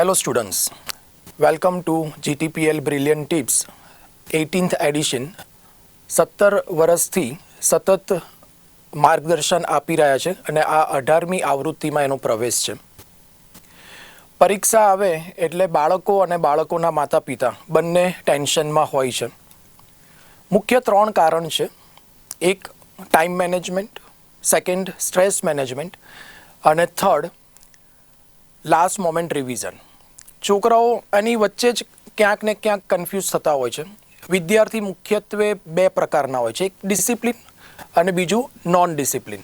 Hello students, welcome to GTPL Brilliant Tips 18th edition સત્તર વર્ષથી સતત માર્ગદર્શન આપી રહ્યા છે અને આ અઢારમી આવૃત્તિમાં એનો પ્રવેશ છે. પરીક્ષા આવે એટલે બાળકો અને બાળકોના માતા પિતા બંને ટેન્શનમાં હોય છે. મુખ્ય ત્રણ કારણ છે. એક time management. Second stress management. અને થર્ડ લાસ્ટ મોમેન્ટ રિવિઝન. છોકરાઓ એની વચ્ચે જ ક્યાંક ને ક્યાંક કન્ફ્યુઝ થતા હોય છે. વિદ્યાર્થી મુખ્યત્વે બે પ્રકારના હોય છે. એક ડિસિપ્લિન અને બીજું નોન ડિસિપ્લિન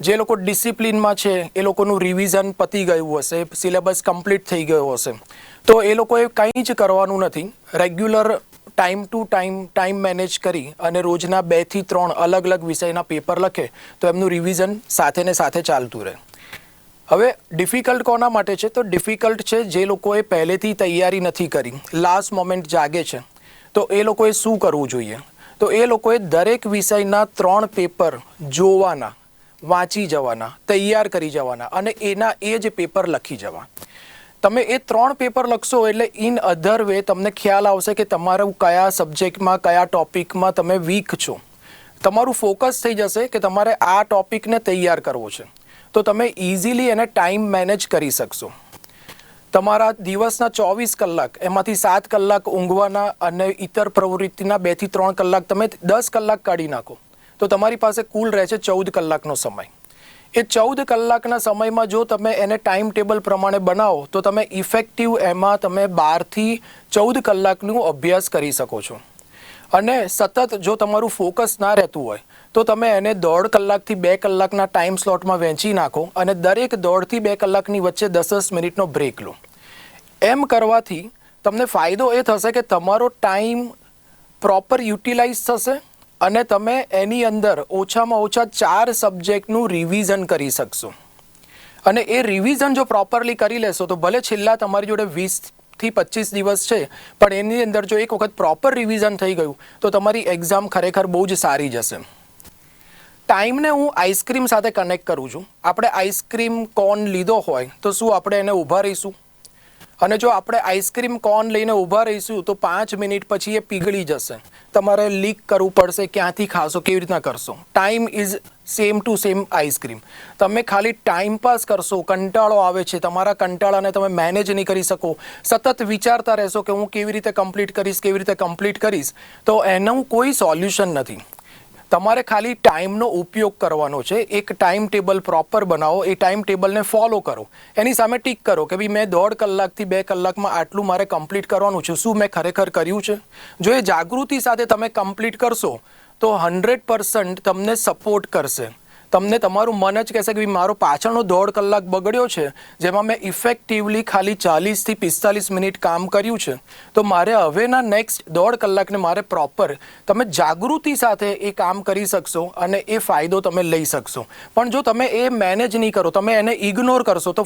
જે લોકો ડિસિપ્લિનમાં છે, એ લોકોનું રિવિઝન પતી ગયું હશે સિલેબસ કમ્પ્લીટ થઈ ગયો હશે. તો એ લોકોએ કંઈ જ કરવાનું નથી. Regular time to time time manage કરી અને રોજના બેથી ત્રણ અલગ અલગ વિષયના પેપર લખે તો એમનું રિવિઝન સાથે ને સાથે ચાલતું રહે. હવે ડિફિકલ્ટ કોના માટે છે? તો ડિફિકલ્ટ છે જે લોકોએ પહેલેથી તૈયારી નથી કરી. લાસ્ટ મોમેન્ટ જાગે છે. તો એ લોકોએ શું કરવું જોઈએ? તો એ લોકોએ દરેક વિષયના ત્રણ પેપર જોવાના, વાંચી જવાના, તૈયાર કરી જવાના અને એના એ જ પેપર લખી જવા તમે એ ત્રણ પેપર લખશો એટલે ઇન અધર વે તમને ખ્યાલ આવશે કે તમારું કયા સબ્જેક્ટમાં કયા ટોપિકમાં તમે વીક છો. તમારું ફોકસ થઈ જશે કે તમારે આ ટોપિકને તૈયાર કરવો છે. તો તમે ઇઝીલી એને ટાઈમ મેનેજ કરી શકશો. તમારા દિવસના ચોવીસ કલાક, એમાંથી સાત કલાક ઊંઘવાના અને ઇતર પ્રવૃત્તિના બેથી ત્રણ કલાક તમે દસ કલાક કાઢી નાખો. તો તમારી પાસે કુલ રહે છે ચૌદ કલાકનો સમય. એ ચૌદ કલાકના સમયમાં જો તમે એને ટાઈમ ટેબલ પ્રમાણે બનાવો, તો તમે ઇફેક્ટિવ એમાં તમે બારથી ચૌદ કલાકનું અભ્યાસ કરી શકો છો. અને સતત જો તમારું ફોકસ ના રહેતું હોય, તો તમે એને દોઢ કલાકથી બે કલાકના ટાઈમ સ્લોટમાં વહેંચી નાખો અને દરેક દોઢથી બે કલાકની વચ્ચે દસ દસ મિનિટનો બ્રેક લો. એમ કરવાથી તમને ફાયદો એ થશે કે તમારો ટાઈમ પ્રોપર યુટિલાઇઝ થશે અને તમે એની અંદર ઓછામાં ઓછા ચાર સબ્જેક્ટનું રિવિઝન કરી શકશો. અને એ રિવિઝન જો પ્રોપરલી કરી લેશો, તો ભલે છેલ્લા તમારી જોડે વીસ થી પચીસ દિવસ છે, પણ એની અંદર જો એક વખત પ્રોપર રિવિઝન થઈ ગયું, તો તમારી એક્ઝામ ખરેખર બહુ જ સારી જશે. ટાઈમને હું આઈસ્ક્રીમ સાથે કનેક્ટ કરું છું. આપણે આઈસ્ક્રીમ કોન લીધો હોય, તો શું આપણે એને ઊભા રહીશું? અને જો આપણે આઈસ્ક્રીમ કોન લઈને ઊભા રહીશું, તો પાંચ મિનિટ પછી એ પીગળી જશે. તમારે લીક કરવું પડશે ક્યાંથી ખાશો, કેવી રીતના કરશો? Time is same to same ice cream તમે ખાલી ટાઈમ પાસ કરશો, કંટાળો આવે છે. તમારા કંટાળાને તમે મેનેજ નહીં કરી શકો. સતત વિચારતા રહેશો કે હું કેવી રીતે કમ્પ્લીટ કરીશ, કેવી રીતે કમ્પ્લીટ કરીશ, તો એનું કોઈ સોલ્યુશન નથી. તમારે ખાલી ટાઈમનો ઉપયોગ કરવાનો છે. એક ટાઈમ ટેબલ પ્રોપર બનાવો, એ ટાઈમ ટેબલને ફોલો કરો. એની સામે ટીક કરો કે ભાઈ મેં દોઢ કલાકથી બે કલાકમાં આટલું મારે કમ્પ્લીટ કરવાનું છે. શું મેં ખરેખર કર્યું છે? જો એ જાગૃતિ સાથે તમે કમ્પ્લીટ કરશો તો હંડ્રેડ પર્સન્ટ તમને સપોર્ટ કરશે. તમને તમારું મન જ કહેશે કે મારો પાછળનો દોઢ કલાક બગડ્યો છે, જેમાં મેં ઇફેક્ટિવલી ખાલી ચાલીસથી પિસ્તાલીસ મિનિટ કામ કર્યું છે. તો મારે હવેના નેક્સ્ટ દોઢ કલાકને મારે પ્રોપર તમે જાગૃતિ સાથે એ કામ કરી શકશો અને એ ફાયદો તમે લઈ શકશો. પણ જો તમે એ મેનેજ નહીં કરો, તમે એને ઇગ્નોર કરશો, તો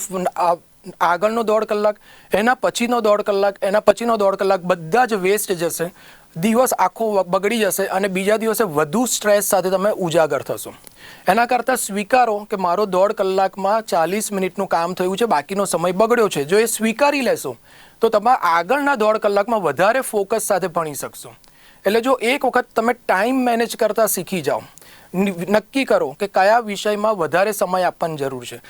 આગળનો દોઢ કલાક, એના પછીનો દોઢ કલાક, એના પછીનો દોઢ કલાક બધા જ વેસ્ટ જશે. દિવસ આખો બગડી જશે અને બીજા દિવસે વધુ સ્ટ્રેસ સાથે તમે ઉજાગર થશો. એના કરતાં સ્વીકારો કે મારો દોઢ કલાકમાં ચાલીસ મિનિટનું કામ થયું છે, બાકીનો સમય બગડ્યો છે. જો એ સ્વીકારી લેશો, તો તમે આગળના દોઢ કલાકમાં વધારે ફોકસ સાથે ભણી શકશો. એટલે જો એક વખત તમે ટાઈમ મેનેજ કરતાં શીખી જાઓ નક્કી કરો કે કયા વિષયમાં વધારે સમય આપવાની જરૂર છે.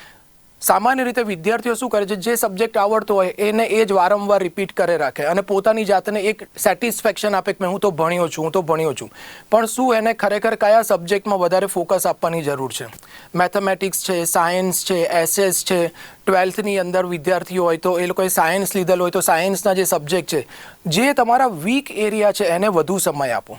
સામાન્ય રીતે વિદ્યાર્થીઓ શું કરે છે? જે સબ્જેક્ટ આવડતો હોય, એને એ જ વારંવાર રિપીટ કરે રાખે. અને પોતાની જાતને એક સેટિસ્ફેક્શન આપે કે હું તો ભણ્યો છું, હું તો ભણ્યો છું. પણ શું એને ખરેખર કયા સબ્જેક્ટમાં વધારે ફોકસ આપવાની જરૂર છે? મેથેમેટિક્સ છે સાયન્સ છે એસએસ છે. ટ્વેલ્થની અંદર વિદ્યાર્થીઓ હોય તો એ લોકોએ સાયન્સ લીધેલ હોય તો સાયન્સના જે સબ્જેક્ટ છે, જે તમારા વીક એરિયા છે, એને વધુ સમય આપો.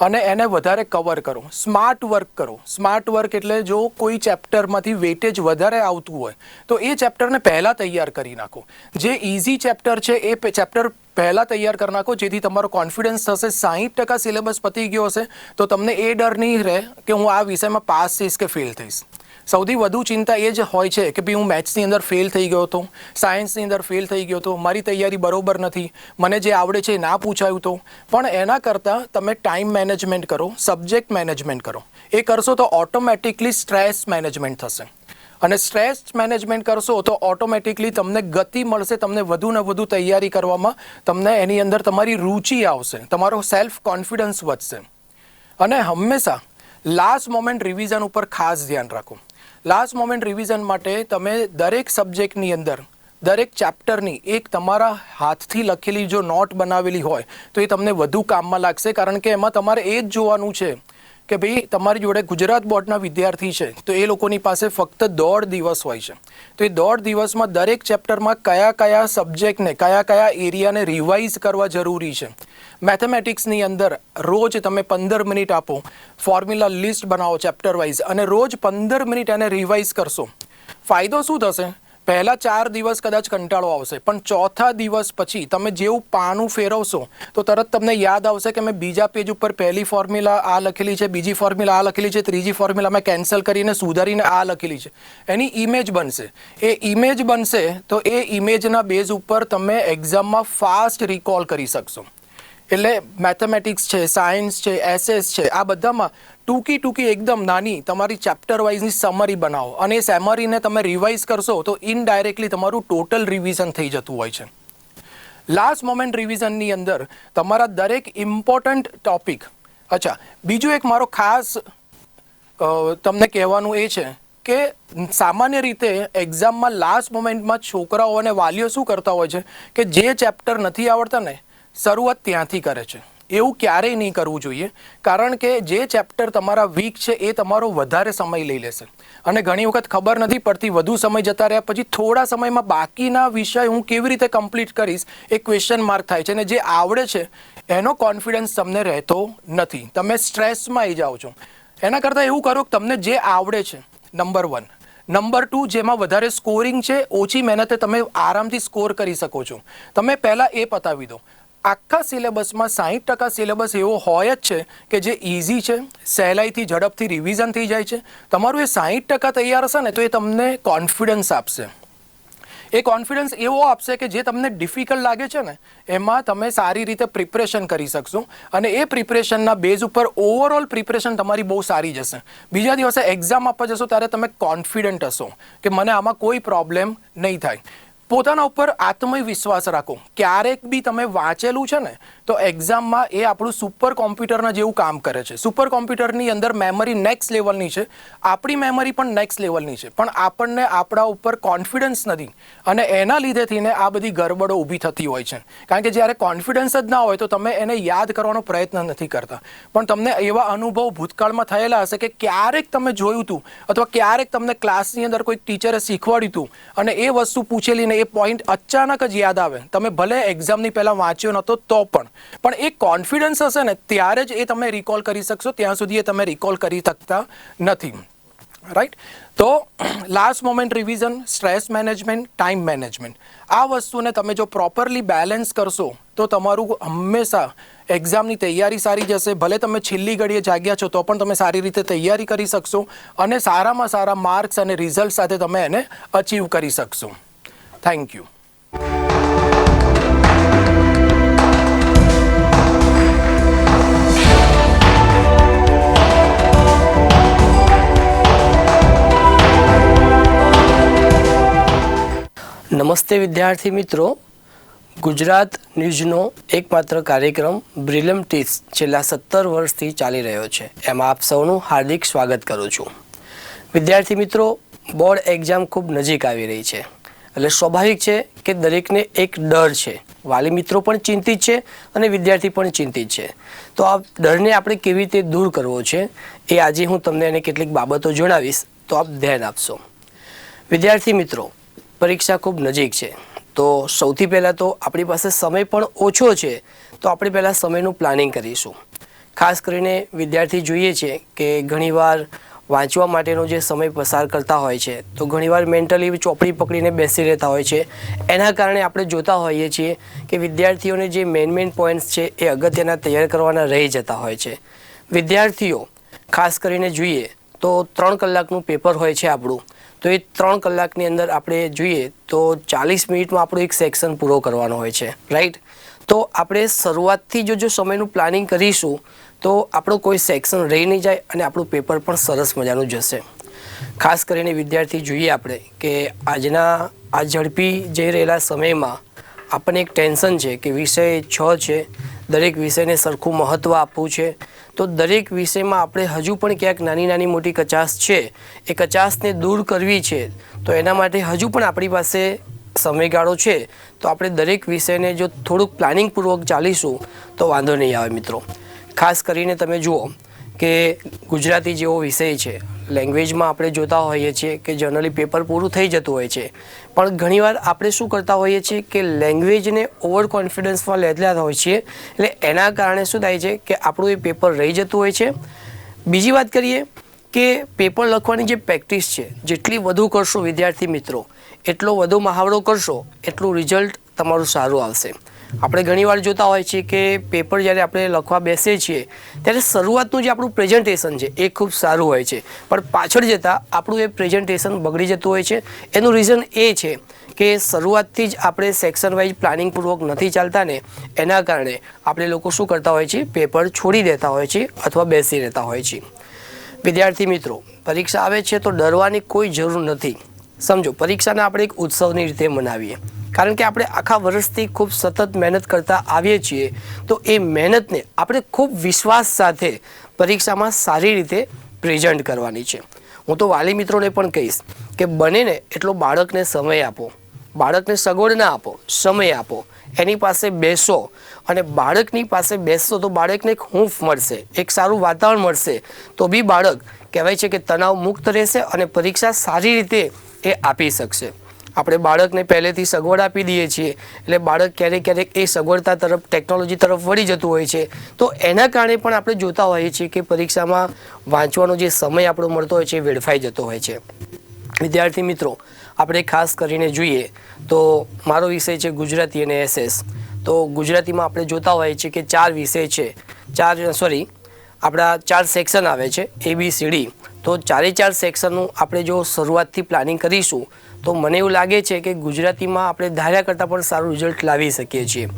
અને એને વધારે કવર કરો. સ્માર્ટ વર્ક કરો. સ્માર્ટ વર્ક એટલે જો કોઈ ચેપ્ટરમાંથી વેટેજ વધારે આવતું હોય, તો એ ચેપ્ટરને પહેલાં તૈયાર કરી નાખો. જે ઇઝી ચેપ્ટર છે, એ ચેપ્ટર પહેલાં તૈયાર કરી નાખો, જેથી તમારો કોન્ફિડન્સ થશે. સાહીઠ ટકા સિલેબસ પતી ગયો હશે, તો તમને એ ડર નહીં રહે કે હું આ વિષયમાં પાસ થઈશ કે ફેલ થઈશ. સૌથી વધુ ચિંતા એ જ હોય છે કે ભાઈ હું મેથ્સની અંદર ફેલ થઈ ગયો હતો સાયન્સની અંદર ફેલ થઈ ગયો હતો, મારી તૈયારી બરોબર નથી, મને જે આવડે છે ના પૂછાયું તો. પણ એના કરતાં તમે ટાઈમ મેનેજમેન્ટ કરો સબ્જેક્ટ મેનેજમેન્ટ કરો. એ કરશો તો ઓટોમેટિકલી સ્ટ્રેસ મેનેજમેન્ટ થશે. અને સ્ટ્રેસ મેનેજમેન્ટ કરશો તો ઓટોમેટિકલી તમને ગતિ મળશે, તમને વધુ ને વધુ તૈયારી કરવામાં, તમને એની અંદર તમારી રુચિ આવશે, તમારો સેલ્ફ કોન્ફિડન્સ વધશે. અને હંમેશા લાસ્ટ મોમેન્ટ રિવિઝન ઉપર ખાસ ધ્યાન રાખો. લાસ્ટ મોમેન્ટ રિવિઝન માટે તમે દરેક સબ્જેક્ટની અંદર, દરેક ચેપ્ટરની એક તમારા હાથથી લખેલી જો નોટ બનાવેલી હોય, તો એ તમને વધુ કામમાં લાગશે. કારણ કે એમાં તમારે એ જ જોવાનું છે કે ભાઈ તમારી જોડે ગુજરાત બોર્ડના વિદ્યાર્થી છે, તો એ લોકોની પાસે ફક્ત દોઢ દિવસ હોય છે. તો એ દોઢ દિવસમાં દરેક ચેપ્ટરમાં કયા કયા સબ્જેક્ટને, કયા કયા એરિયાને રિવાઇઝ કરવા જરૂરી છે. મેથેમેટિક્સની અંદર રોજ તમે પંદર મિનિટ આપો, ફોર્મ્યુલા લિસ્ટ બનાવો ચેપ્ટર વાઇઝ, અને રોજ પંદર મિનિટ એને રિવાઇઝ કરશો. ફાયદો શું થશે? પહેલા ચાર દિવસ કદાચ કંટાળો આવશે, પણ ચોથા દિવસ પછી તમે જેવું પાનું ફેરવશો, તો તરત તમને યાદ આવશે કે મેં બીજા પેજ ઉપર પહેલી ફોર્મ્યુલા આ લખેલી છે, બીજી ફોર્મ્યુલા આ લખેલી છે, ત્રીજી ફોર્મ્યુલા મેં કેન્સલ કરીને સુધારીને આ લખેલી છે. એની ઇમેજ બનશે. એ ઇમેજ બનશે, તો એ ઇમેજના બેઝ ઉપર તમે એક્ઝામમાં ફાસ્ટ રિકોલ કરી શકશો. એટલે મેથેમેટિક્સ છે સાયન્સ છે એસએસ છે, આ બધામાં ટૂંકી ટૂંકી એકદમ નાની તમારી ચેપ્ટર વાઇઝની સમરી બનાવો. અને એ સેમરીને તમે રિવાઇઝ કરશો તો ઇનડાયરેક્ટલી તમારું ટોટલ રિવિઝન થઈ જતું હોય છે. લાસ્ટ મોમેન્ટ રિવિઝનની અંદર તમારા દરેક ઇમ્પોર્ટન્ટ ટોપિક અચ્છા, બીજું એક મારો ખાસ તમને કહેવાનું એ છે કે સામાન્ય રીતે એક્ઝામમાં લાસ્ટ મોમેન્ટમાં છોકરાઓ અને વાલીઓ શું કરતા હોય છે કે જે ચેપ્ટર નથી આવડતા ને શરૂઆત ત્યાંથી કરે છે. એવું ક્યારેય નહીં કરવું જોઈએ, કારણ કે જે ચેપ્ટર તમારા વીક છે એ તમારો વધારે સમય લઈ લેશે. અને ઘણી વખત ખબર નથી પડતી વધુ સમય જતા રહ્યા પછી થોડા સમયમાં બાકીના વિષય હું કેવી રીતે કમ્પ્લીટ કરીશ એ ક્વેશ્ચન માર્ક થાય છે. અને જે આવડે છે, એનો કોન્ફિડન્સ તમને રહેતો નથી. તમે સ્ટ્રેસમાં આવી જાઓ છો. એના કરતાં એવું કરો કે તમને જે આવડે છે નંબર વન નંબર ટુ જેમાં વધારે સ્કોરિંગ છે, ઓછી મહેનતે તમે આરામથી સ્કોર કરી શકો છો. તમે પહેલાં એ પતાવી દો. આખા સિલેબસમાં સાહીઠ ટકા સિલેબસ એવો હોય જ છે કે જે ઇઝી છે, સહેલાઈથી, ઝડપથી રિવિઝન થઈ જાય છે. તમારું એ સાહીઠ ટકા તૈયાર હશે ને તો એ તમને કોન્ફિડન્સ આપશે. એ કોન્ફિડન્સ એવો આપશે કે જે તમને ડિફિકલ્ટ લાગે છે ને, એમાં તમે સારી રીતે પ્રિપરેશન કરી શકશો અને એ પ્રિપરેશનના બેઝ ઉપર ઓવરઓલ પ્રિપરેશન તમારી બહુ સારી જશે. બીજા દિવસે એક્ઝામ આપવા જશો ત્યારે તમે કોન્ફિડન્ટ હશો કે મને આમાં કોઈ પ્રોબ્લેમ નહીં થાય. પોતાના ઉપર આત્મવિશ્વાસ રાખો. ક્યારેક બી તમે વાંચેલું છે ને, તો એક્ઝામમાં એ આપણું સુપર કોમ્પ્યુટરના જેવું કામ કરે છે. સુપર કોમ્પ્યુટરની અંદર મેમરી નેક્સ્ટ લેવલની છે. આપણી મેમરી પણ નેક્સ્ટ લેવલની છે. પણ આપણને આપણા ઉપર કોન્ફિડન્સ નથી. અને એના લીધે થઈને આ બધી ગરબડો ઊભી થતી હોય છે. કારણ કે જ્યારે કોન્ફિડન્સ જ ના હોય, તો તમે એને યાદ કરવાનો પ્રયત્ન નથી કરતા. પણ તમને એવા અનુભવ ભૂતકાળમાં થયેલા હશે કે ક્યારેક તમે જોયું હતું અથવા ક્યારેક તમને ક્લાસની અંદર કોઈ ટીચરે શીખવાડ્યું હતું અને એ વસ્તુ પૂછેલી ને એ પોઈન્ટ અચાનક જ યાદ આવે. તમે ભલે એક્ઝામની પહેલાં વાંચ્યો નહોતો, તો પણ. પણ એ કોન્ફિડન્સ હશે ને, ત્યારે જ એ તમે રિકોલ કરી શકશો. ત્યાં સુધી એ તમે રિકોલ કરી શકતા નથી. રાઈટ તો last moment revision stress management time management આ વસ્તુને તમે જો પ્રોપરલી બેલેન્સ કરશો, તો તમારું હંમેશા એક્ઝામની તૈયારી સારી જશે ભલે તમે છેલ્લી ઘડીએ જાગ્યા છો, તો પણ તમે સારી રીતે તૈયારી કરી શકશો અને સારામાં સારા માર્ક્સ અને રિઝલ્ટ સાથે તમે એને અચીવ કરી શકશો. થેન્ક યુ નમસ્તે વિદ્યાર્થી મિત્રો. ગુજરાત ન્યૂઝનો એકમાત્ર કાર્યક્રમ બ્રિલમ ટીસ છેલ્લા સત્તર વર્ષથી ચાલી રહ્યો છે. એમાં આપ સૌનું હાર્દિક સ્વાગત કરું છું. વિદ્યાર્થી મિત્રો, બોર્ડ એક્ઝામ ખૂબ નજીક આવી રહી છે. એટલે સ્વાભાવિક છે કે દરેકને એક ડર છે. વાલી મિત્રો પણ ચિંતિત છે અને વિદ્યાર્થી પણ ચિંતિત છે. તો આ ડરને આપણે કેવી રીતે દૂર કરવો છે એ આજે હું તમને એને કેટલીક બાબતો જણાવીશ. તો આપ ધ્યાન આપશો. વિદ્યાર્થી મિત્રો, પરીક્ષા ખૂબ નજીક છે. તો સૌથી પહેલાં તો આપણી પાસે સમય પણ ઓછો છે. તો આપણે પહેલાં સમયનું પ્લાનિંગ કરીશું. ખાસ કરીને વિદ્યાર્થી જોઈએ છે કે ઘણીવાર વાંચવા માટેનો જે સમય પસાર કરતા હોય છે, તો ઘણીવાર મેન્ટલી ચોપડી પકડીને બેસી રહેતા હોય છે. એના કારણે આપણે જોતા હોઈએ છીએ કે વિદ્યાર્થીઓને જે મેઇન મેઇન પોઈન્ટ્સ છે, એ અગત્યના તૈયાર કરવાના રહી જતા હોય છે. વિદ્યાર્થીઓ, ખાસ કરીને જોઈએ, તો ત્રણ કલાકનું પેપર હોય છે આપણું. તો એ ત્રણ કલાકની અંદર આપણે જોઈએ, તો ચાલીસ મિનિટમાં આપણો એક સેક્શન પૂરો કરવાનો હોય છે રાઈટ તો આપણે શરૂઆતથી જો જો સમયનું પ્લાનિંગ કરીશું તો આપણું કોઈ સેક્શન રહી નહીં જાય અને આપણું પેપર પણ સરસ મજાનું જશે. ખાસ કરીને વિદ્યાર્થી જોઈએ આપણે કે આજના, આ ઝડપી જઈ રહેલા સમયમાં આપણને એક ટેન્શન છે કે વિષય છ છે, દરેક વિષયને સરખું મહત્ત્વ આપવું છે. તો દરેક વિષયમાં આપણે હજુ પણ ક્યાંક નાની નાની મોટી કચાશ છે, એ કચાશને દૂર કરવી છે, તો એના માટે હજુ પણ આપણી પાસે સમયગાળો છે. તો આપણે દરેક વિષયને જો થોડુંક પ્લાનિંગપૂર્વક ચાલીશું, તો વાંધો નહીં આવે મિત્રો. ખાસ કરીને તમે જુઓ કે ગુજરાતી જેવો વિષય છે. લેંગ્વેજમાં આપણે જોતા હોઈએ છીએ કે જનરલી પેપર પૂરું થઈ જતું હોય છે. પણ ઘણીવાર આપણે શું કરતા હોઈએ છીએ કે લેંગ્વેજને ઓવર કોન્ફિડન્સમાં લેતા હોય છીએ. એટલે એના કારણે શું થાય છે કે આપણું એ પેપર રહી જતું હોય છે. બીજી વાત કરીએ કે પેપર લખવાની જે પ્રેક્ટિસ છે, જેટલી વધુ કરશો વિદ્યાર્થી મિત્રો, એટલો વધુ મહાવરો કરશો, એટલું રિઝલ્ટ તમારું સારું આવશે. આપણે ઘણીવાર જોતા હોય છે કે પેપર જ્યારે આપણે લખવા બેસીએ છીએ, ત્યારે શરૂઆતનું જે આપણું પ્રેઝન્ટેશન છે, એ ખૂબ સારું હોય છે. પણ પાછળ જતાં આપણું એ પ્રેઝન્ટેશન બગડી જતું હોય છે. એનું રીઝન એ છે કે શરૂઆતથી જ આપણે સેક્શન વાઇઝ પ્લાનિંગપૂર્વક નથી ચાલતા ને, એના કારણે આપણે લોકો શું કરતા હોય છે, પેપર છોડી દેતા હોય છે અથવા બેસી રહેતા હોય છે. વિદ્યાર્થી મિત્રો, પરીક્ષા આવે છે તો ડરવાની કોઈ જરૂર નથી. સમજો, પરીક્ષાને આપણે એક ઉત્સવની રીતે મનાવીએ. કારણ કે આપણે આખા વર્ષથી ખૂબ સતત મહેનત કરતા આવીએ છીએ, તો એ મહેનતને આપણે ખૂબ વિશ્વાસ સાથે પરીક્ષામાં સારી રીતે પ્રેઝન્ટ કરવાની છે. હું તો વાલી મિત્રોને પણ કહીશ કે બને ને એટલો બાળકને સમય આપો, બાળકને સગવડ ના આપો, સમય આપો. એની પાસે બેસો અને બાળકની પાસે બેસશો તો બાળકને એક હૂંફ મળશે, એક સારું વાતાવરણ મળશે. તો બી બાળક કહેવાય છે કે તણાવ મુક્ત રહેશે અને પરીક્ષા સારી રીતે એ આપી શકશે. આપણે બાળકને પહેલેથી સગવડ આપી દઈએ છીએ, એટલે બાળક ક્યારેક ક્યારેક એ સગવડતા તરફ ટેકનોલોજી તરફ વળી જતું હોય છે. તો એના કારણે પણ આપણે જોતા હોઈએ છીએ કે પરીક્ષામાં વાંચવાનો જે સમય આપણો મળતો હોય છે વેડફાઈ જતો હોય છે. વિદ્યાર્થી મિત્રો, આપણે ખાસ કરીને જોઈએ તો મારો વિષય છે ગુજરાતી અને એસએસ. તો ગુજરાતીમાં આપણે જોતા હોઈએ છીએ કે ચાર વિષય છે. ચાર સોરી આપણા ચાર સેક્શન આવે છે એ બી સી ડી તો ચારે ચાર સેક્શનનું આપણે જો શરૂઆતથી પ્લાનિંગ કરીશું, તો મને એવું લાગે છે કે ગુજરાતીમાં આપણે ધાર્યા કરતાં પણ સારું રિઝલ્ટ લાવી શકીએ છીએ.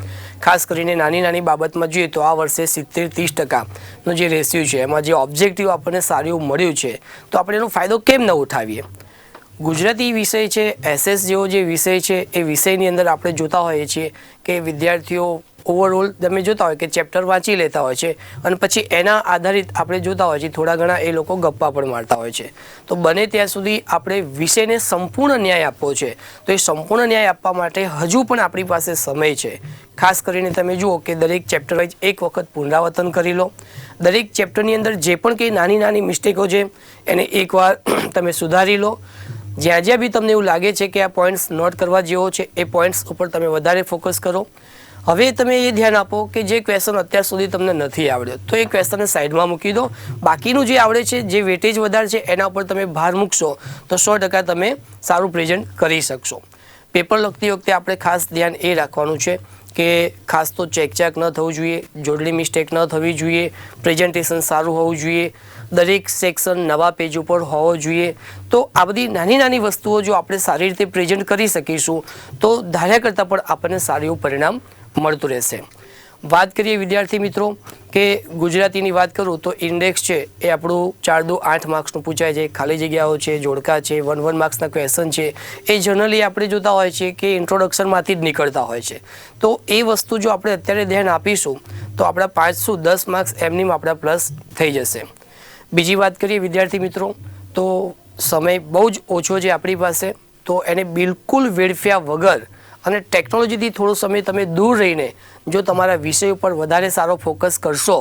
ખાસ કરીને નાની નાની બાબતમાં જોઈએ તો આ વર્ષે સિત્તેર ત્રીસ ટકાનો જે રેશિયો છે, એમાં જે ઓબ્જેક્ટિવ આપણને સારું એવું મળ્યું છે, તો આપણે એનો ફાયદો કેમ ન ઉઠાવીએ? ગુજરાતી વિષય છે એસએસ જેવો જે વિષય છે, એ વિષયની અંદર આપણે જોતા હોઈએ છીએ કે વિદ્યાર્થીઓ ઓવરઓલ તમે જોતા હોય કે ચેપ્ટર વાંચી લેતા હોય છે અને પછી એના આધારિત આપણે જોતા હોય છે, થોડા ઘણા એ લોકો ગપ્પા પણ મારતા હોય છે. તો બને ત્યાં સુધી આપણે વિષયને સંપૂર્ણ ન્યાય આપવો છે. તો એ સંપૂર્ણ ન્યાય આપવા માટે હજુ પણ આપણી પાસે સમય છે. ખાસ કરીને તમે જુઓ કે દરેક ચેપ્ટર વાઇઝ એક વખત પુનરાવર્તન કરી લો. દરેક ચેપ્ટરની અંદર જે પણ કંઈ નાની નાની મિસ્ટેકો છે, એને એકવાર તમે સુધારી લો. જ્યાં જ્યાં બી તમને એવું લાગે છે કે આ પોઈન્ટ્સ નોટ કરવા જેવો છે, એ પોઈન્ટ્સ ઉપર તમે વધારે ફોકસ કરો. હવે તમે એ ધ્યાન આપો કે જે ક્વેશ્ચન અત્યાર સુધી તમને નથી આવડ્યો. તો એ ક્વેશ્ચનને સાઈડમાં મૂકી દો. બાકીનું જે આવડે છે, જે વેટેજ વધારે છે, એના ઉપર તમે ભાર મૂકશો, તો સો ટકા તમે સારું પ્રેઝન્ટ કરી શકશો. પેપર લખતી વખતે આપણે ખાસ ધ્યાન એ રાખવાનું છે કે ખાસ તો ચેકચાક ન થવું જોઈએ જોડલી મિસ્ટેક ન થવી જોઈએ પ્રેઝન્ટેશન સારું હોવું જોઈએ, દરેક સેક્શન નવા પેજ ઉપર હોવો જોઈએ. તો આ બધી નાની નાની વસ્તુઓ જો આપણે સારી રીતે પ્રેઝન્ટ કરી શકીશું, તો ધાર્યા કરતાં પણ આપણને સારું પરિણામ મળતું રહેશે. વાત કરીએ વિદ્યાર્થી મિત્રો કે ગુજરાતીની વાત કરું તો ઇન્ડેક્સ છે એ આપણું ચાર દો આઠ માર્ક્સનું પૂછાય છે. ખાલી જગ્યાઓ છે, જોડકા છે વન વન માર્ક્સના ક્વેશ્ચન છે. એ જનરલી આપણે જોતા હોય છે કે ઇન્ટ્રોડક્શનમાંથી જ નીકળતા હોય છે. તો એ વસ્તુ જો આપણે અત્યારે ધ્યાન આપીશું તો આપણા પાંચસો દસ માર્ક્સ એમનીમાં આપણા પ્લસ થઈ જશે. બીજી વાત કરીએ વિદ્યાર્થી મિત્રો તો સમય બહુ જ ઓછો છે આપણી પાસે તો એને બિલકુલ વેડફ્યા વગર અને ટેકનોલોજીથી થોડો સમય તમે દૂર રહીને જો તમારા વિષય ઉપર વધારે સારો ફોકસ કરશો,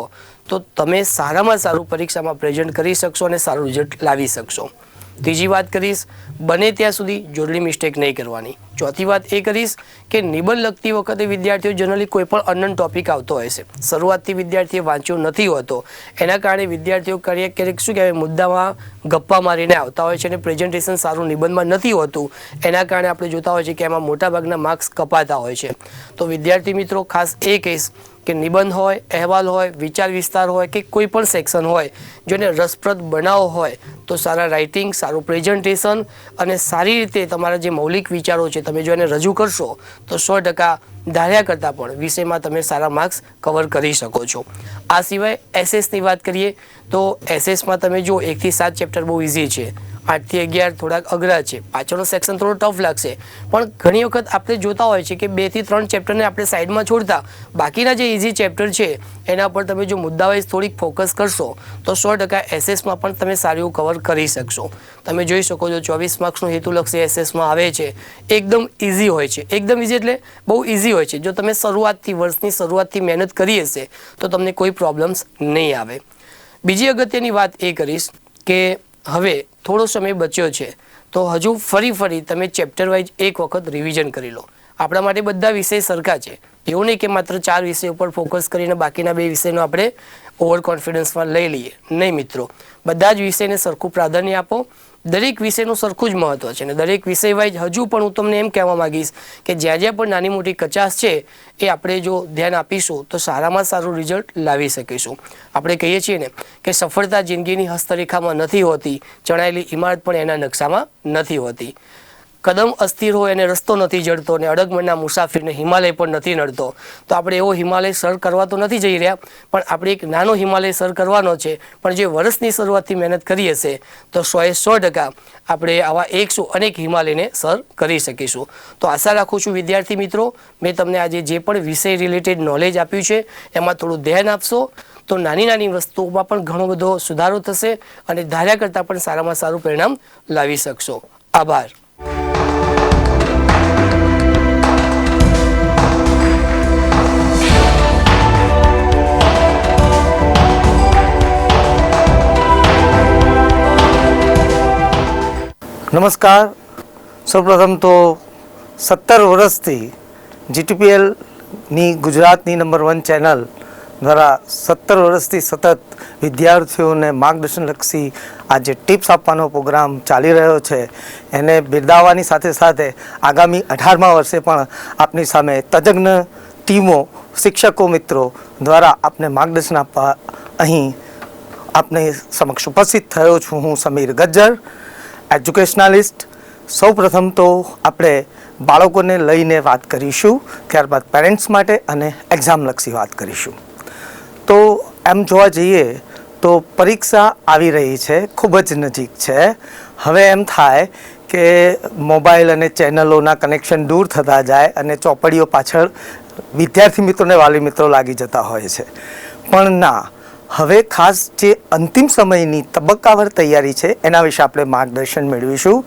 તો તમે સારામાં સારું પરીક્ષામાં પ્રેઝન્ટ કરી શકશો અને સારું રિઝલ્ટ લાવી શકશો. ત્રીજી વાત કરીશ, બને ત્યાં સુધી જોડલી મિસ્ટેક નહીં કરવાની. ચોથી વાત એ કરીશ કે નિબંધ લખતી વખતે વિદ્યાર્થીઓ જનરલી કોઈ પણ અનન ટોપિક આવતો હોય છે. શરૂઆતથી વિદ્યાર્થીએ વાંચ્યો નથી હોતો. એના કારણે વિદ્યાર્થીઓ ક્યારેક ક્યારેક શું કહેવાય, મુદ્દામાં ગપ્પા મારીને આવતા હોય છે અને પ્રેઝન્ટેશન સારું નિબંધમાં નથી હોતું. એના કારણે આપણે જોતા હોય છે કે એમાં મોટાભાગના માર્ક્સ કપાતા હોય છે. તો વિદ્યાર્થી મિત્રો, ખાસ એ કહીશ કે નિબંધ હોય, અહેવાલ હોય, વિચાર વિસ્તાર હોય કે કોઈ પણ સેક્શન હોય, જેને રસપ્રદ બનાવવો હોય, તો સારા રાઇટિંગ સારું પ્રેઝન્ટેશન અને સારી રીતે તમારા જે મૌલિક વિચારો છે, તમે જો એને રજૂ કરશો, તો સો ટકા ધાર્યા કરતાં પણ વિષયમાં તમે સારા માર્ક્સ કવર કરી શકો છો. આ સિવાય એસએસની વાત કરીએ, તો એસએસમાં તમે જુઓ એકથી સાત ચેપ્ટર બહુ ઇઝી છે. આઠથી અગિયાર થોડાક અઘરા છે. પાછળનો સેક્શન થોડો ટફ લાગશે. પણ ઘણી વખત આપણે જોતા હોય છે કે બેથી ત્રણ ચેપ્ટરને આપણે સાઈડમાં છોડતા બાકીના જે ઇઝી ચેપ્ટર છે, એના પર તમે જો મુદ્દાવાઇઝ થોડીક ફોકસ કરશો, તો સો ટકા એસએસમાં પણ તમે સારું કવર કરી શકશો. તમે જોઈ શકો છો ચોવીસ માર્ક્સનું હેતુલક્ષી એસએસમાં આવે છે. એકદમ ઇઝી હોય છે. એકદમ ઇઝી એટલે બહુ ઇઝી હોય છે. જો તમે શરૂઆતથી, વર્ષની શરૂઆતથી મહેનત કરી હશે, તો તમને કોઈ પ્રોબ્લેમ્સ નહીં આવે. બીજી અગત્યની વાત એ કરીશ કે હવે થોડો સમય બચ્યો છે, તો હજુ ફરી ફરી તમે ચેપ્ટર વાઇઝ એક વખત રિવિઝન કરી લો. આપણા માટે બધા વિષય સરખા છે. એવું નહીં કે માત્ર ચાર વિષય ઉપર ફોકસ કરીને બાકીના બે વિષયનો આપણે ઓવર કોન્ફિડન્સમાં લઈ લઈએ. નહીં મિત્રો. બધા જ વિષયને સરખું પ્રાધાન્ય આપો. દરેક વિષયનું સરખું જ મહત્વ છે અને દરેક વિષય વાઇઝ હજુ પણ હું તમને એમ કહેવા માંગીશ કે જ્યાં જ્યાં પણ નાની મોટી કચાશ છે એ આપણે જો ધ્યાન આપીશું તો સારામાં સારું રિઝલ્ટ લાવી શકીશું. આપણે કહીએ છીએ ને કે સફળતા જિંદગીની હસ્તરેખામાં નથી હોતી ચણાયેલી ઇમારત પણ એના નકશામાં નથી હોતી. કદમ અસ્થિર હોય અને રસ્તો નથી જડતો અને અડગમણના મુસાફીરને હિમાલય પણ નથી નડતો. તો આપણે એવો હિમાલય સર કરવા તો નથી જઈ રહ્યા, પણ આપણે એક નાનો હિમાલય સર કરવાનો છે. પણ જે વર્ષની શરૂઆતથી મહેનત કરી હશે, તો સોએ સો ટકા આપણે આવા એકસો અનેક હિમાલયને સર કરી શકીશું. તો આશા રાખું છું વિદ્યાર્થી મિત્રો, મેં તમને આજે જે પણ વિષય રિલેટેડ નોલેજ આપ્યું છે, એમાં થોડું ધ્યાન આપશો. તો નાની નાની વસ્તુઓમાં પણ ઘણો બધો સુધારો થશે અને ધાર્યા કરતાં પણ સારામાં સારું પરિણામ લાવી શકશો. આભાર. નમસ્કાર. સૌપ્રથમ તો સત્તર વર્ષથી જીટીપીએલની ગુજરાતની નંબર વન ચેનલ દ્વારા સત્તર વર્ષથી સતત વિદ્યાર્થીઓને માર્ગદર્શનલક્ષી આ જે ટિપ્સ આપવાનો પ્રોગ્રામ ચાલી રહ્યો છે. એને બિરદાવવાની સાથે સાથે આગામી અઢારમા વર્ષે પણ આપની સામે તજજ્ઞ ટીમો, શિક્ષકો, મિત્રો દ્વારા આપને માર્ગદર્શન આપવા અહીં આપને સમક્ષ ઉપસ્થિત થયો છું હું સમીર ગજ્જર. એજ્યુકેશનાલિસ્ટ. સૌ પ્રથમ તો આપણે બાળકોને લઈને વાત કરીશું, ત્યારબાદ પેરેન્ટ્સ માટે અને એક્ઝામલક્ષી વાત કરીશું. તો એમ જોવા જઈએ તો પરીક્ષા આવી રહી છે, ખૂબ જ નજીક છે. હવે એમ થાય કે મોબાઈલ અને ચેનલોના કનેક્શન દૂર થતા જાય અને ચોપડીઓ પાછળ વિદ્યાર્થી મિત્રોને વાલી મિત્રો લાગી જતા હોય છે. પણ ના હવે ખાસ જે અંતિમ સમયની તબક્કાવાર તૈયારી છે, એના વિશે આપણે માર્ગદર્શન મેળવીશું.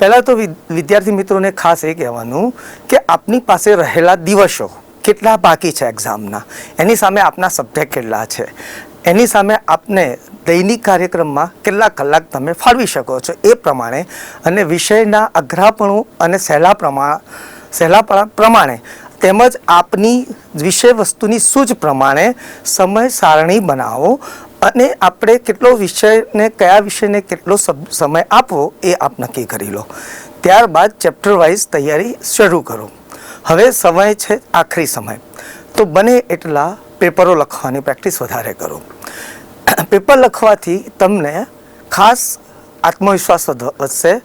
પહેલાં તો વિદ્યાર્થી મિત્રોને ખાસ એ કહેવાનું કે આપની પાસે રહેલા દિવસો કેટલા બાકી છે એક્ઝામના? એની સામે આપના સબ્જેક્ટ કેટલા છે? એની સામે આપને દૈનિક કાર્યક્રમમાં કેટલા કલાક તમે ફાળવી શકો છો એ પ્રમાણે અને વિષયના અઘરાપણું અને સહેલા પ્રમાણ સહેલા પ્રમાણે તેમજ આપની વિષય વસ્તુની સૂઝ પ્રમાણે સમય સારણી બનાવો અને આપણે કેટલો વિષયને, કયા વિષયને કેટલો સમય આપવો એ આપ નક્કી કરી લો. ત્યારબાદ ચેપ્ટર વાઇઝ તૈયારી શરૂ કરો. હવે સમય છે આખરી સમય. તો બને એટલા પેપરો લખવાની પ્રેક્ટિસ વધારે કરો. પેપર લખવાથી તમને ખાસ આત્મવિશ્વાસ વધ- વધશે.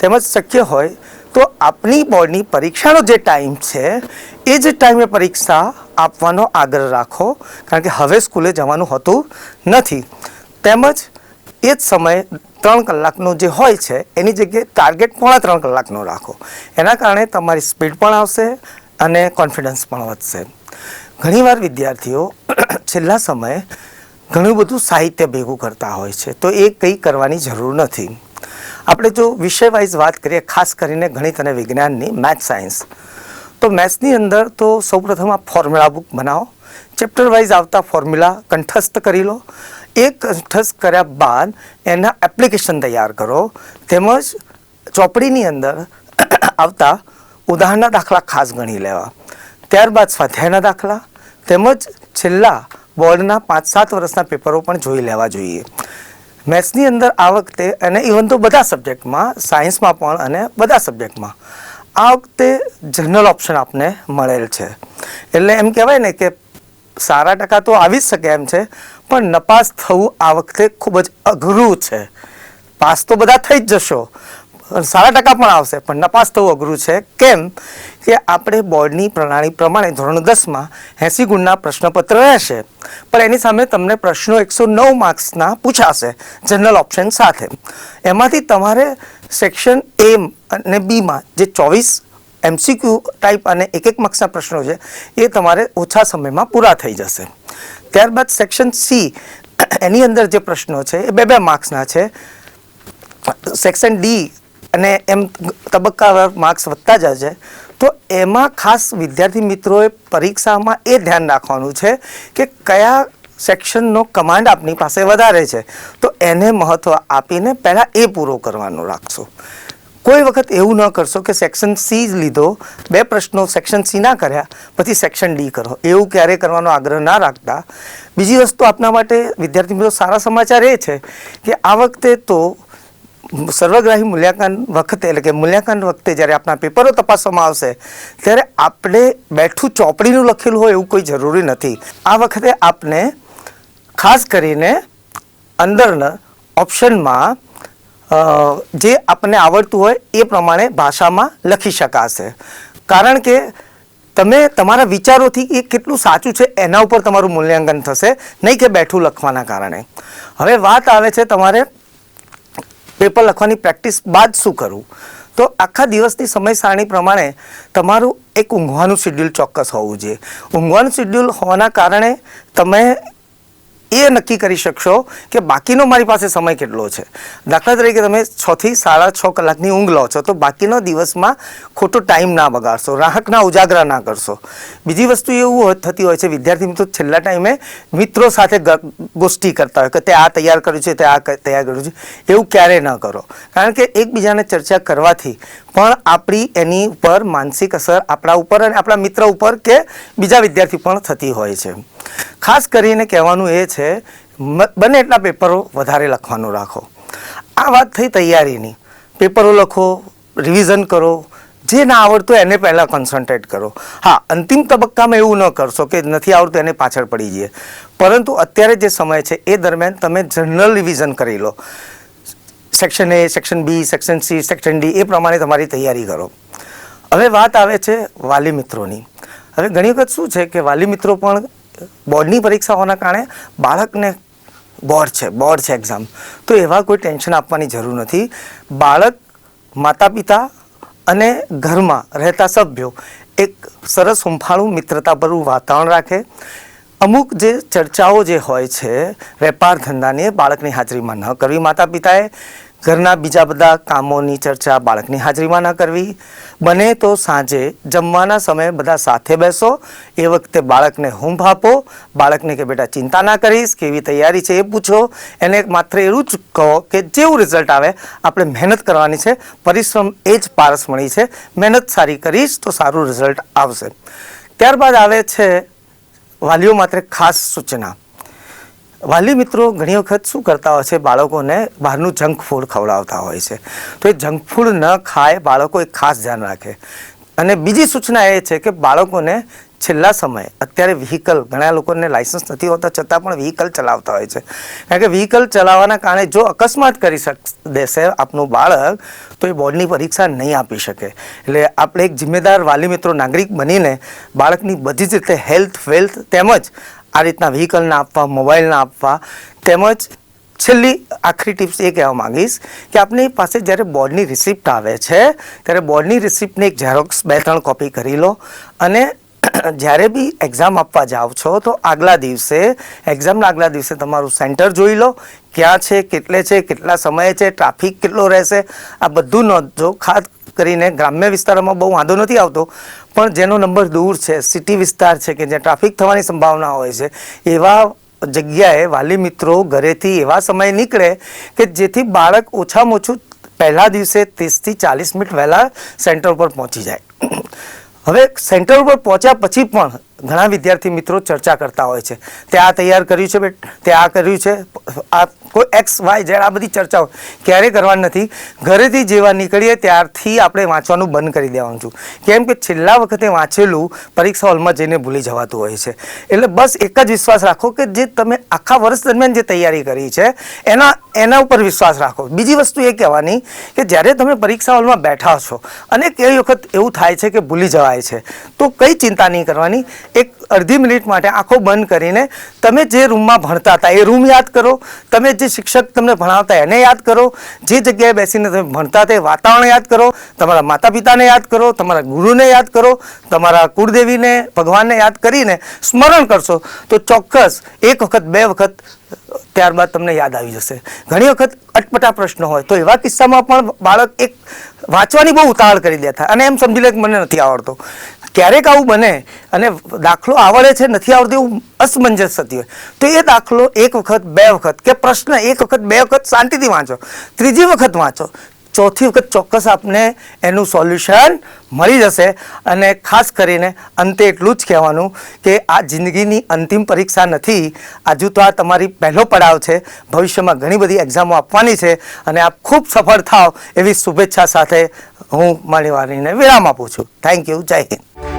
તેમજ શક્ય હોય તો આપની બોર્ડની પરીક્ષાનો જે ટાઈમ છે એ જ ટાઈમે પરીક્ષા આપવાનો આગ્રહ રાખો, કારણ કે હવે સ્કૂલે જવાનું હોતું નથી. તેમજ એ જ સમયે ત્રણ કલાકનો જે હોય છે, એની જગ્યાએ ટાર્ગેટ પોણા ત્રણ કલાકનો રાખો. એના કારણે તમારી સ્પીડ પણ આવશે અને કોન્ફિડન્સ પણ વધશે. ઘણીવાર વિદ્યાર્થીઓ છેલ્લા સમયે ઘણું બધું સાહિત્ય ભેગું કરતા હોય છે, તો એ કંઈ કરવાની જરૂર નથી. આપણે જો વિષય વાઇઝ વાત કરીએ, ખાસ કરીને ગણિત અને વિજ્ઞાનની મેથ સાયન્સ તો મેથ્સની અંદર તો સૌપ્રથમ આ ફોર્મ્યુલા બુક બનાવો. ચેપ્ટર વાઇઝ આવતા ફોર્મ્યુલા કંઠસ્થ કરી લો. એ કંઠસ્થ કર્યા બાદ એના એપ્લિકેશન તૈયાર કરો. તેમજ ચોપડીની અંદર આવતા ઉદાહરણના દાખલા ખાસ ગણી લેવા. ત્યારબાદ સ્વાધ્યાયના દાખલા, તેમજ છેલ્લા બોર્ડના પાંચ સાત વર્ષના પેપરો પણ જોઈ લેવા જોઈએ. મેથ્સની અંદર આ વખતે અને ઇવન તો બધા સબ્જેક્ટમાં સાયન્સમાં પણ અને બધા સબ્જેક્ટમાં આ વખતે જનરલ ઓપ્શન આપને મળેલ છે. એટલે એમ કહેવાય ને કે સારા ટકા તો આવી જ શકે એમ છે, પણ નપાસ થવું આ વખતે ખૂબ જ અઘરું છે. પાસ તો બધા થઈ જ જશો સારા ટકા પણ આવશે. પણ નપાસ થવું અઘરું છે. કેમ કે આપણે બોર્ડની પ્રણાલી પ્રમાણે ધોરણ દસમાં એંસી ગુણના પ્રશ્નપત્ર રહેશે. પણ એની સામે તમને પ્રશ્નો એકસો નવ માર્ક્સના પૂછાશે, જનરલ ઓપ્શન સાથે. એમાંથી તમારે સેક્શન એ અને બીમાં જે ચોવીસ એમસીક્યુ ટાઈપ અને એક એક માર્ક્સના પ્રશ્નો છે, એ તમારે ઓછા સમયમાં પૂરા થઈ જશે. ત્યારબાદ સેક્શન સી, એની અંદર જે પ્રશ્નો છે, એ બે બે માર્ક્સના છે. સેક્શન ડી અને એમ તબક્કાવાર માર્ક્સ વધતા છે, તો એમાં ખાસ વિદ્યાર્થી મિત્રોએ પરીક્ષામાં એ ધ્યાન રાખવાનું છે કે કયા સેક્શનનો કમાન્ડ આપની પાસે વધારે છે. તો એને મહત્ત્વ આપીને પહેલાં એ પૂરો કરવાનો રાખશો. કોઈ વખત એવું ન કરશો કે સેક્શન સી જ લીધો, બે પ્રશ્નો સેક્શન સી ના કર્યા, પછી સેક્શન ડી કરો. એવું ક્યારેય કરવાનો આગ્રહ ના રાખતા. બીજી વસ્તુ આપના માટે વિદ્યાર્થી મિત્રો સારા સમાચાર એ છે કે આ વખતે તો સર્વગ્રાહી મૂલ્યાંકન વખતે, એટલે કે મૂલ્યાંકન વખતે જ્યારે આપણા પેપરો તપાસવામાં આવશે, ત્યારે આપણે બેઠું ચોપડીનું લખેલું હોય એવું કોઈ જરૂરી નથી. આ વખતે આપને ખાસ કરીને અંદરના ઓપ્શનમાં જે આપણને આવડતું હોય એ પ્રમાણે ભાષામાં લખી શકાશે. કારણ કે તમે તમારા વિચારોથી એ કેટલું સાચું છે એના ઉપર તમારું મૂલ્યાંકન થશે, નહીં કે બેઠું લખવાના કારણે. હવે વાત આવે છે તમારે પેપર લખવાની પ્રેક્ટિસ બાદ શું કરવું તો આખા દિવસની સમય સારણી પ્રમાણે તમારું એક ઊંઘવાનું શેડ્યુલ ચોક્કસ હોવું જોઈએ. ઊંઘવાનું શેડ્યુલ હોવાના કારણે તમે એ નક્કી કરી શકશો કે બાકીનો મારી પાસે સમય કેટલો છે. દાખલા તરીકે તમે છથી સાડા છ કલાકની ઊંઘ લો છો તો બાકીનો દિવસમાં ખોટો ટાઈમ ના બગાડશો રાહકના ઉજાગરા ના કરશો. બીજી વસ્તુ એવું થતી હોય છે, વિદ્યાર્થી મિત્રો, છેલ્લા ટાઈમે મિત્રો સાથે ગોષ્ઠી કરતા હોય કે તે આ તૈયાર કર્યું છે, તે આ તૈયાર કર્યું છે, એવું ક્યારેય ન કરો. કારણ કે એકબીજાને ચર્ચા કરવાથી પણ આપણી એની ઉપર માનસિક અસર આપણા ઉપર અને આપણા મિત્ર ઉપર કે બીજા વિદ્યાર્થી પણ થતી હોય છે. ખાસ કરીને કહેવાનું એ છે બને એટલા પેપરો વધારે લખવાનું રાખો. આ વાત થઈ તૈયારીની. પેપરો લખો રિવિઝન કરો, જે ના આવડતું એને પહેલાં કોન્સન્ટ્રેટ કરો. હા, અંતિમ તબક્કામાં એવું ન કરશો કે નથી આવડતું એને પાછળ પડી જઈએ. પરંતુ અત્યારે જે સમય છે, એ દરમિયાન તમે જનરલ રિવિઝન કરી લો. Section A section B section C section D એ પ્રમાણે તમારી તૈયારી કરો. હવે વાત આવે છે વાલી મિત્રોની. હવે ઘણી વખત શું છે કે વાલી મિત્રો પણ બોર્ડની પરીક્ષા હોવાના કારણે બાળકને બોર્ડ છે બોર્ડ છે એક્ઝામ તો એવા કોઈ ટેન્શન આપવાની જરૂર નથી. બાળક માતા પિતા અને ઘરમાં રહેતા સભ્યો એક સરસ હુંફાળું મિત્રતાભરું વાતાવરણ રાખે. અમુક જે ચર્ચાઓ જે હોય છે, વેપાર ધંધાની બાળકની હાજરીમાં ન કરવી માતા પિતાએ ઘરના બીજા બધા કામોની ચર્ચા બાળકની હાજરીમાં ન કરવી. બને તો સાંજે જમવાના સમયે બધા સાથે બેસો. એ વખતે બાળકને હુંફ આપો. બાળકને કે બેટા ચિંતા ના કરીશ, કેવી તૈયારી છે એ પૂછો. એને માત્ર એવું જ કહો કે જેવું રિઝલ્ટ આવે, આપણે મહેનત કરવાની છે. પરિશ્રમ એ જ પારસમણી છે. મહેનત સારી કરીશ તો સારું રિઝલ્ટ આવશે. ત્યારબાદ આવે છે વાલીઓ માત્ર ખાસ સૂચના. વાલી મિત્રો ઘણી વખત શું કરતા હોય છે, બાળકોને બહારનું જંક ફૂડ ખવડાવતા હોય છે. તો એ જંક ફૂડ ન ખાય બાળકો એ ખાસ ધ્યાન રાખે. અને બીજી સૂચના એ છે કે બાળકોને છેલ્લા સમયે અત્યારે વ્હીકલ ઘણા લોકોને લાયસન્સ નથી હોતા, છતાં પણ વ્હીકલ ચલાવતા હોય છે. કારણ કે વ્હીકલ ચલાવવાના કારણે જો અકસ્માત કરી શક, દેશે આપનું બાળક, તો એ બોર્ડની પરીક્ષા નહીં આપી શકે. એટલે આપણે એક જિમ્મેદાર વાલી મિત્રો, નાગરિક બનીને બાળકની બધી જ રીતે હેલ્થ વેલ્થ તેમજ આ રીતના વ્હીકલને આપવા મોબાઈલના આપવા, તેમજ છેલ્લી આખરી ટિપ્સ એ કહેવા માંગીશ કે આપની પાસે જ્યારે બોર્ડની રિસિપ્ટ આવે છે, ત્યારે બોર્ડની રિસિપ્ટની એક ઝેરોક્સ બે ત્રણ કોપી કરી લો અને જ્યારે બી એક્ઝામ આપવા જાઓ છો, તો આગલા દિવસે એક્ઝામના આગલા દિવસે તમારું સેન્ટર જોઈ લો, ક્યાં છે, કેટલે છે, કેટલા સમયે છે ટ્રાફિક કેટલો રહેશે, આ બધું નોંધજો. ખાસ કરીને ગ્રામ્ય વિસ્તારોમાં બહુ વાંધો નથી આવતો, પણ જેનો નંબર દૂર છે સિટી વિસ્તાર છે કે જ્યાં ટ્રાફિક થવાની સંભાવના હોય છે, એવા જગ્યાએ વાલી મિત્રો ઘરેથી એવા સમયે નીકળે કે જેથી બાળક ઓછામાં ઓછું પહેલા દિવસે ત્રીસથી ચાલીસ મિનિટ વહેલા સેન્ટર ઉપર પહોંચી જાય. હવે સેન્ટર ઉપર પહોંચ્યા પછી પણ ઘણા વિદ્યાર્થી મિત્રો ચર્ચા કરતા હોય છે. તે આ તૈયાર કર્યું છે બેટ, તે આ કર્યું છે. આ કોઈ એક્સ, વાય, ઝેડ, આ બધી ચર્ચાઓ ક્યારેય કરવાની નથી. ઘરેથી જેવા નીકળીએ ત્યારથી આપણે વાંચવાનું બંધ કરી દેવાનું છું. કેમ કે છેલ્લા વખતે વાંચેલું પરીક્ષા હોલમાં જઈને ભૂલી જવાતું હોય છે. એટલે બસ એક જ વિશ્વાસ રાખો કે જે તમે આખા વર્ષ દરમિયાન જે તૈયારી કરી છે, એના એના ઉપર વિશ્વાસ રાખો. બીજી વસ્તુ એ કહેવાની કે જ્યારે તમે પરીક્ષા હોલમાં બેઠા છો અને કઈ વખત એવું થાય છે કે ભૂલી જવાય છે, તો કંઈ ચિંતા નહીં કરવાની. એક અડધી મિનિટ માટે આંખો બંધ કરીને તમે જે રૂમમાં ભણતા હતા, એ રૂમ યાદ કરો. તમે જે શિક્ષક તમને ભણાવતા એને યાદ કરો. જે જગ્યાએ બેસીને તમે ભણતા એ વાતાવરણ યાદ કરો. તમારા માતા પિતાને યાદ કરો, તમારા ગુરુને યાદ કરો, તમારા કુળદેવીને, ભગવાનને યાદ કરીને સ્મરણ કરશો. તો ચોક્કસ એક વખત, બે વખત, ત્યારબાદ તમને યાદ આવી જશે. ઘણી વખત અટપટા પ્રશ્નો હોય, તો એવા કિસ્સામાં પણ બાળક એક વાંચવાની બહુ ઉતાવળ કરી દેતા અને એમ સમજી લે કે મને નથી આવડતો. ક્યારેક આવું બને અને દાખલો આવડે છે, નથી આવડતું એવું અસમંજસ થતી હોય. તો એ દાખલો એક વખત, બે વખત કે પ્રશ્ન એક વખત, બે વખત શાંતિથી વાંચો. ત્રીજી વખત વાંચો. ચોથી વખત ચોક્કસ આપને એનું સોલ્યુશન મળી જશે. અને ખાસ કરીને અંતે એટલું જ કહેવાનું કે આ જિંદગીની અંતિમ પરીક્ષા નથી. આજુ તો આ તમારી પહેલો પડાવ છે. ભવિષ્યમાં ઘણી બધી એક્ઝામો આપવાની છે. અને આપ ખૂબ સફળ થાવ એવી શુભેચ્છા સાથે હું મારી વાણીને વિરામ આપું છું. થેન્ક યુ જય હિન્દ.